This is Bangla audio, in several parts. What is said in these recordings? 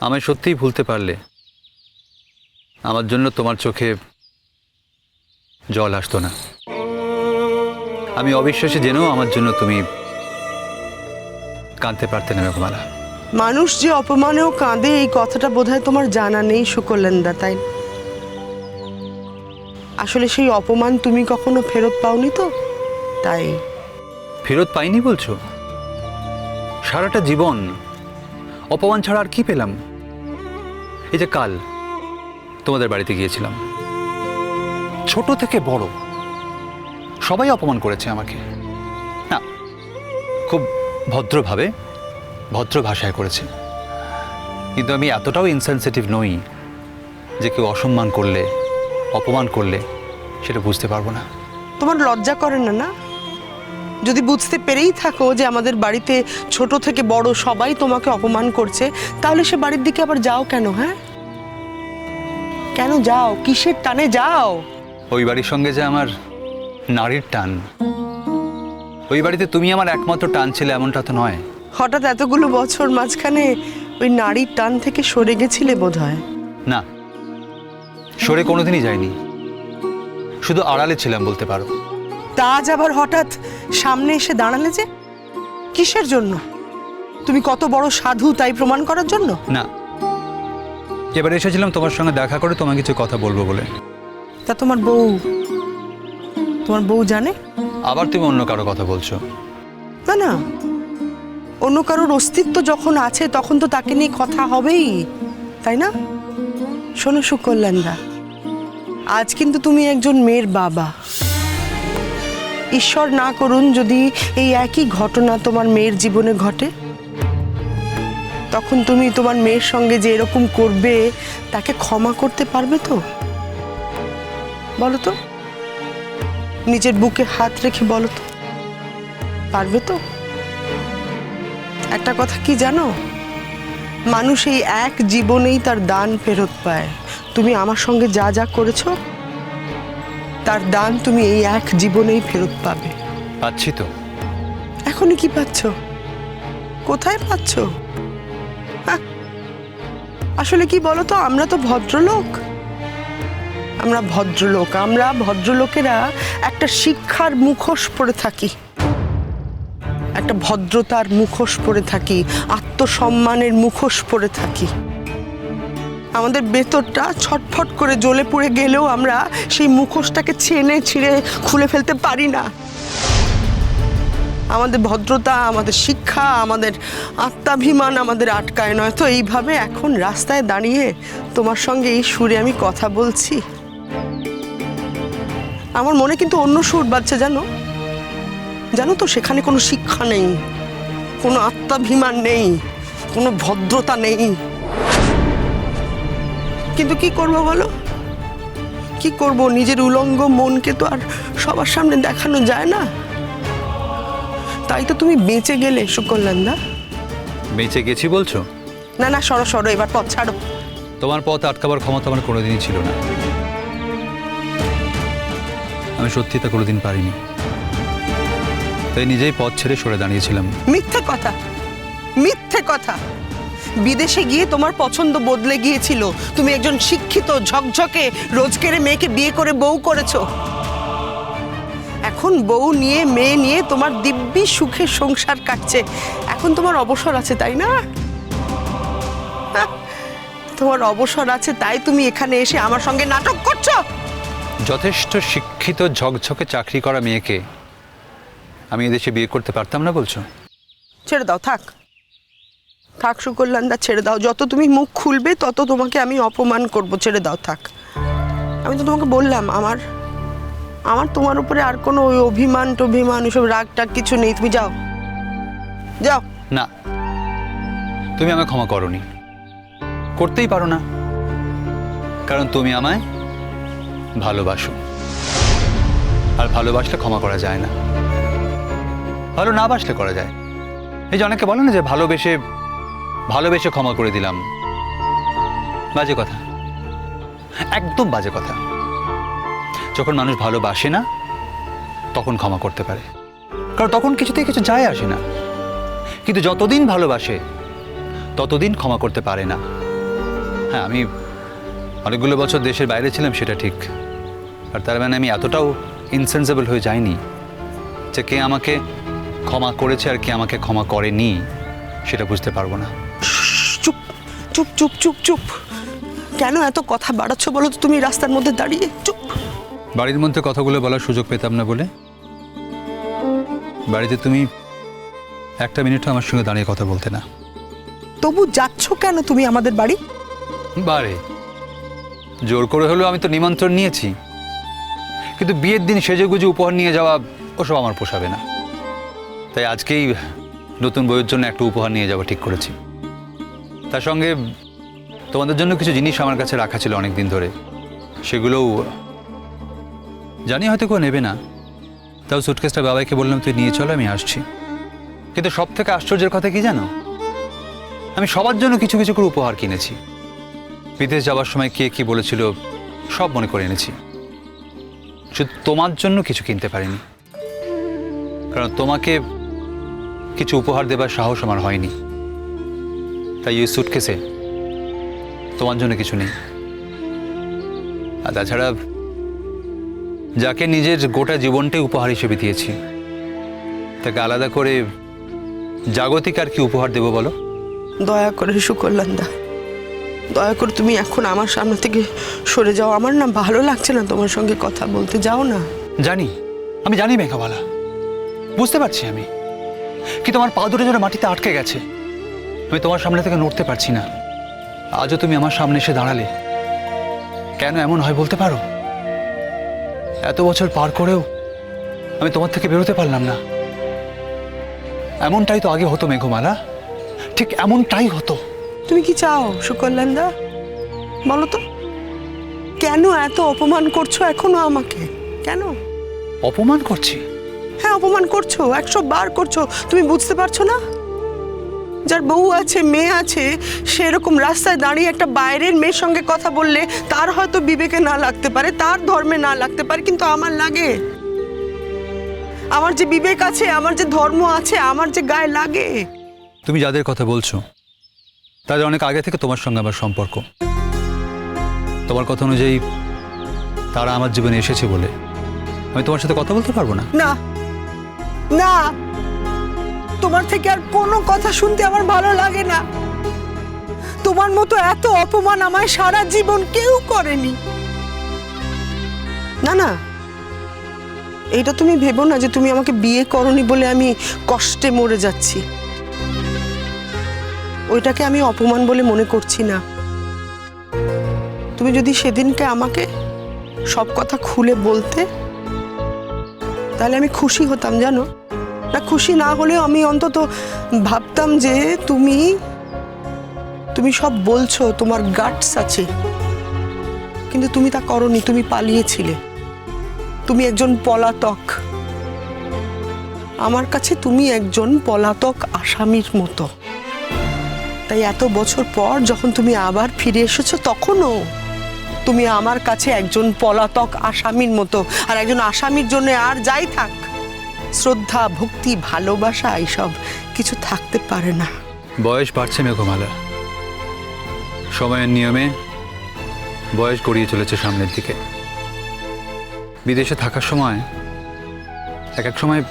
আমায় সত্যিই ভুলতে পারলে আমার জন্য তোমার চোখে জল আসতো না। আমি অবিশ্বাসে জেনেও আমার জন্য তুমি কাঁদতে পারতে না মেঘমালা মানুষ যে অপমানেও কাঁদে এই কথাটা বোধহয় তোমার জানা নেই সুকল্যাণদা তাই আসলে সেই অপমান তুমি কখনো ফেরত পাওনি তো? তাই। ফেরত পাইনি বলছো? সারাটা জীবন অপমান ছাড়া আর কি পেলাম? এই যে কাল, তোমাদের বাড়িতে গিয়েছিলাম। ছোট থেকে বড়, সবাই অপমান করেছে আমাকে। না, খুব ভদ্রভাবে, ভদ্র ভাষায় করেছে। কিন্তু আমি এতটাও ইনসেনসিটিভ নই যে কেউ অসম্মান করলে, অপমান করলে, সেটা বুঝতে পারব না। তোমার লজ্জা করে না না? যদি বুঝতে পেরেই থাকো যে আমাদের বাড়িতে ছোট থেকে বড় সবাই তোমাকে অপমান করছে তাহলে সে বাড়ির দিকে আবার যাও কেন হ্যাঁ? কেন যাও? কিসের টানে যাও? ওই বাড়ির সঙ্গে যে আমার নারীর টান। ওই বাড়িতে তুমি আমার একমাত্র টান ছিলে এমনটা তো নয়। হঠাৎ এতগুলো বছর মাঝখানে ওই নারীর টান থেকে সরে গেছিলে বোধ হয় না। সরে কোনোদিনই যায়নি শুধু আড়ালে ছিলাম বলতে পারো। তা আজ আবার হঠাৎ সামনে এসে দাঁড়ালে যে? কিসের জন্য? তুমি কত বড় সাধু তাই প্রমাণ করার জন্য? না। এবার এসেছিলাম তোমার সঙ্গে দেখা করে তোমায় কিছু কথা বলব বলে। তা তোমার বউ তোমার বউ জানে? আবার তুমি অন্য কারও কথা বলছো। না না। অন্য কারোর অস্তিত্ব যখন আছে তখন তো তাকে নিয়ে কথা হবেই তাই না? শোনো সুকল্যাণদা আজ কিন্তু তুমি একজন মেয়ের বাবা। ঈশ্বর না করুন যদি এই একই ঘটনা তোমার মেয়ের জীবনে ঘটে। তখন তুমি তোমার মেয়ের সঙ্গে যে এরকম করবে, তাকে ক্ষমা করতে পারবে তো? বলো তো নিজের বুকে হাত রেখে বলো তো পারবে তো? একটা কথা কি জানো? মানুষ এই এক জীবনেই তার দান ফেরত পায়। তুমি আমার সঙ্গে যা যা করেছ তার দান তুমি এই এক জীবনেই ফেরত পাবে। পাচ্ছি তো। এখনই কি পাচ্ছ? কোথায় পাচ্ছ? আসলে কি বলো তো আমরা তো ভদ্রলোক। আমরা ভদ্রলোক আমরা ভদ্রলোকেরা একটা শিক্ষার মুখোশ পরে থাকি। একটা ভদ্রতার মুখোশ পরে থাকি আত্মসম্মানের মুখোশ পরে থাকি। আমাদের ভেতরটা ছটফট করে জ্বলে পুড়ে গেলেও আমরা সেই মুখোশটাকে ছেনে ছিঁড়ে খুলে ফেলতে পারি না। আমাদের ভদ্রতা, আমাদের শিক্ষা, আমাদের আত্মাভিমান আমাদের আটকায় নয়। তো এইভাবে এখন রাস্তায় দাঁড়িয়ে তোমার সঙ্গে এই সুরে আমি কথা বলছি। আমার মনে কিন্তু অন্য সুর বাজছে, জানো? জানো তো সেখানে কোনো শিক্ষা নেই, কোনো আত্মাভিমান নেই, কোনো ভদ্রতা নেই। কিন্তু কি করব বলো? কি করব? নিজের উলঙ্গ মনকে তো আর সবার সামনে দেখানো যায় না। তাই তো তুমি বেঁচে গেলে সুকল্যাণদা। বেঁচে গেছি বলছো? না না সরো সরো এবার পথ ছাড়ো। তোমার পথ আটকাবার ক্ষমতা আমার কোনোদিনই ছিল না। আমি সত্যি তা কোনোদিন পারিনি। তাই নিজেই পথ ছেড়ে সরে দাঁড়িয়েছিলাম। মিথ্যে কথা। মিথ্যে কথা। বিদেশে গিয়ে তোমার পছন্দ বদলে গিয়েছিল। তুমি একজন শিক্ষিত ঝকঝকে রোজকেরে মেয়েকে বিয়ে করে বউ করেছ। এখন বউ নিয়ে মেয়ে নিয়ে তোমার দিব্যি সুখে সংসার কাটছে। এখন তোমার অবসর আছে তাই না? তোমার অবসর আছে তাই তুমি এখানে এসে আমার সঙ্গে নাটক করছ। যথেষ্ট শিক্ষিত ঝকঝকে চাকরি করা মেয়েকে আমি এদেশে বিয়ে করতে পারতাম না বলছো? ছেড়ে দাও থাক। থাক সুকল্যাণদা, ছেড়ে দাও। যত তুমি মুখ খুলবে, তত তোমাকে আমি অপমান করব। ছেড়ে দাও, থাক। আমি তো তোমাকে বললাম, আমার আমার তোমার উপরে আর কোনো ওই অভিমান টভিমান, ওইসব রাগ টাগ কিছু নেই। তুমি যাও। যাও। না। তুমি আমায় ক্ষমা করনি। করতেই পারো না। কারণ তুমি আমায় ভালোবাসো। আর ভালোবাসলে ক্ষমা করা যায় না। ভালো না বাসলে করা যায়। এই যে অনেকে বলে না যে ভালোবেসে ভালোবেসে ক্ষমা করে দিলাম। বাজে কথা। একদম বাজে কথা। যখন মানুষ ভালোবাসে না, তখন ক্ষমা করতে পারে। কারণ তখন কিছুতেই কিছু যায় আসে না। কিন্তু যতদিন ভালোবাসে, ততদিন ক্ষমা করতে পারে না। হ্যাঁ আমি অনেকগুলো বছর দেশের বাইরে ছিলাম, সেটা ঠিক। আর তার মানে আমি এতটাও ইনসেন্সেবল হয়ে যাইনি যে কে আমাকে ক্ষমা করেছে আর কে আমাকে ক্ষমা করেনি, সেটা বুঝতে পারব না। চুপ চুপ চুপ চুপ। কেন এত কথা বাড়াচ্ছ বলো তো তুমি রাস্তার মধ্যে দাঁড়িয়ে? চুপ। বাড়ির মধ্যে কথাগুলো বলার সুযোগ পেতাম না বলে বাড়িতে তুমি একটা মিনিটও আমার সঙ্গে দাঁড়িয়ে কথা বলতে না। তবু যাচ্ছ কেন তুমি আমাদের বাড়ি? বারে জোর করে হলেও আমি তো নিমন্ত্রণ নিয়েছি। কিন্তু বিয়ের দিন সেজে গুজে উপহার নিয়ে যাওয়া ওসব আমার পোষাবে না। তাই আজকেই নতুন বইয়ের জন্য একটা উপহার নিয়ে যাওয়া ঠিক করেছি। তার সঙ্গে তোমাদের জন্য কিছু জিনিস আমার কাছে রাখা ছিল অনেক দিন ধরে। সেগুলোও জানি হয়তো কেউ নেবে না। তাও সুটকেসটা বাবাইকে বললাম, তুই নিয়ে চলো, আমি আসছি। কিন্তু সব থেকে আশ্চর্যের কথা কি জানো? আমি সবার জন্য কিছু কিছু করে উপহার কিনেছি। বিদেশ যাওয়ার সময় কে কি বলেছিল, সব মনে করে এনেছি। শুধু তোমার জন্য কিছু কিনতে পারিনি। কারণ তোমাকে কিছু উপহার দেবার সাহস আমার হয়নি। তাই এই সুটকেসে তোমার জন্য কিছু নেই। আর তাছাড়া যাকে নিজের গোটা জীবনটাই উপহার হিসেবে দিয়েছি তাকে আলাদা করে জাগতিক আর কি উপহার দেবো বলো? দয়া করে সুকল্যাণদা দয়া করে তুমি এখন আমার সামনে থেকে সরে যাও। আমার না ভালো লাগছে না তোমার সঙ্গে কথা বলতে। যাও না। জানি আমি জানি মেঘাবালা বুঝতে পারছি আমি। কি তোমার পা দুটো যেন মাটিতে আটকে গেছে। আমি তোমার সামনে থেকে নড়তে পারছি না। আজও তুমি আমার সামনে এসে দাঁড়ালে। কেন এমন হয় বলতে পারো? এত বছর পার করেও আমি তোমার থেকে বেরোতে পারলাম না। এমনটাই তো আগে হতো মেঘমালা। ঠিক এমনটাই হতো। তুমি কি চাও সুকল্যাণ দা বলো তো। কেন এত অপমান করছ এখনও আমাকে? কেন? অপমান করছি? হ্যাঁ অপমান করছ একশো বার করছ। তুমি বুঝতে পারছ না? যার বউ আছে মেয়ে আছে সেরকম রাস্তায় দাঁড়িয়ে একটা বাইরের মেয়ের সঙ্গে কথা বললে তার হয়তো বিবেকে না লাগতে পারে তার ধর্মে না লাগতে পারে কিন্তু আমার লাগে। আমার যে বিবেক আছে আমার যে ধর্ম আছে আমার যে গায়ে লাগে। তুমি যাদের কথা বলছো তাদের অনেক আগে থেকে তোমার সঙ্গে আমার সম্পর্ক। তোমার কথা অনুযায়ী তারা আমার জীবনে এসেছে বলে আমি তোমার সাথে কথা বলতে পারব না? না। না। তোমার থেকে আর কোনো কথা শুনতে আমার ভালো লাগে না। তোমার মতো এত অপমান আমায় সারা জীবন কেউ করেনি। না না এটা তুমি ভেবো না যে তুমি আমাকে বিয়ে করনি বলে আমি কষ্টে মরে যাচ্ছি। ওইটাকে আমি অপমান বলে মনে করছি না। তুমি যদি সেদিনকে আমাকে সব কথা খুলে বলতে, তাহলে আমি খুশি হতাম, জানো? না খুশি না হলেও আমি অন্তত ভাবতাম যে তুমি তুমি সব বলছো, তোমার গাটস আছে। কিন্তু তুমি তা করনি, তুমি পালিয়েছিলে। তুমি একজন পলাতক। আমার কাছে তুমি একজন পলাতক আসামির মতো। তাই এত বছর পর যখন তুমি আবার ফিরে এসেছ, তখনও তুমি আমার কাছে একজন পলাতক আসামির মতো। আর একজন আসামির জন্য আর যাই থাক শ্রদ্ধা, ভক্তি, ভালোবাসা, এইসব কিছু থাকতে পারে না। বয়স বাড়ছে মেঘমালা। সময়ের নিয়মে বয়স গড়িয়ে চলেছে সামনের দিকে। বিদেশে থাকার সময় এক এক সময়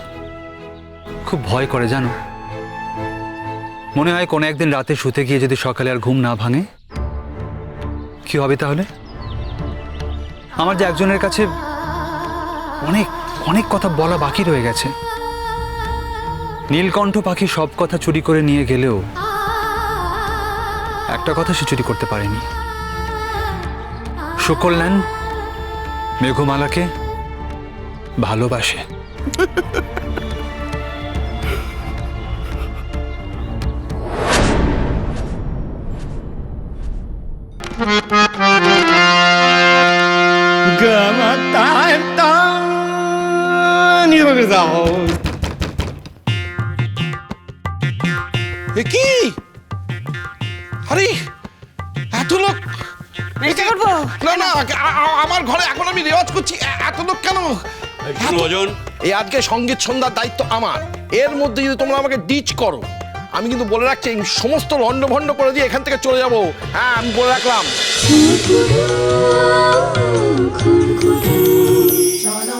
খুব ভয় করে, জানো? মনে হয় কোনো একদিন রাতে শুতে গিয়ে যদি সকালে আর ঘুম না ভাঙে, কি হবে তাহলে? আমার যে একজনের কাছে অনেক অনেক কথা বলা বাকি রয়ে গেছে। নীলকণ্ঠ পাখি সব কথা চুরি করে নিয়ে গেলেও একটা কথা সে চুরি করতে পারেনি। সুকল্যাণ মেঘমালাকে ভালোবাসে। এ কি? আরে এত লোক না না আ- আ- আমার ঘরে এখন আমি রেওয়াজ করছি। এ- এত লোক কেন? ভজন। এই আজকে সংগীত সন্ধ্যার দায়িত্ব আমার। এর মধ্যে যদি তোমরা আমাকে ডিচ করো আমি কিন্তু বলে রাখছি এই সমস্ত লন্ড ভন্ড করে দিয়ে এখান থেকে চলে যাব। হ্যাঁ আমি বলে রাখলাম।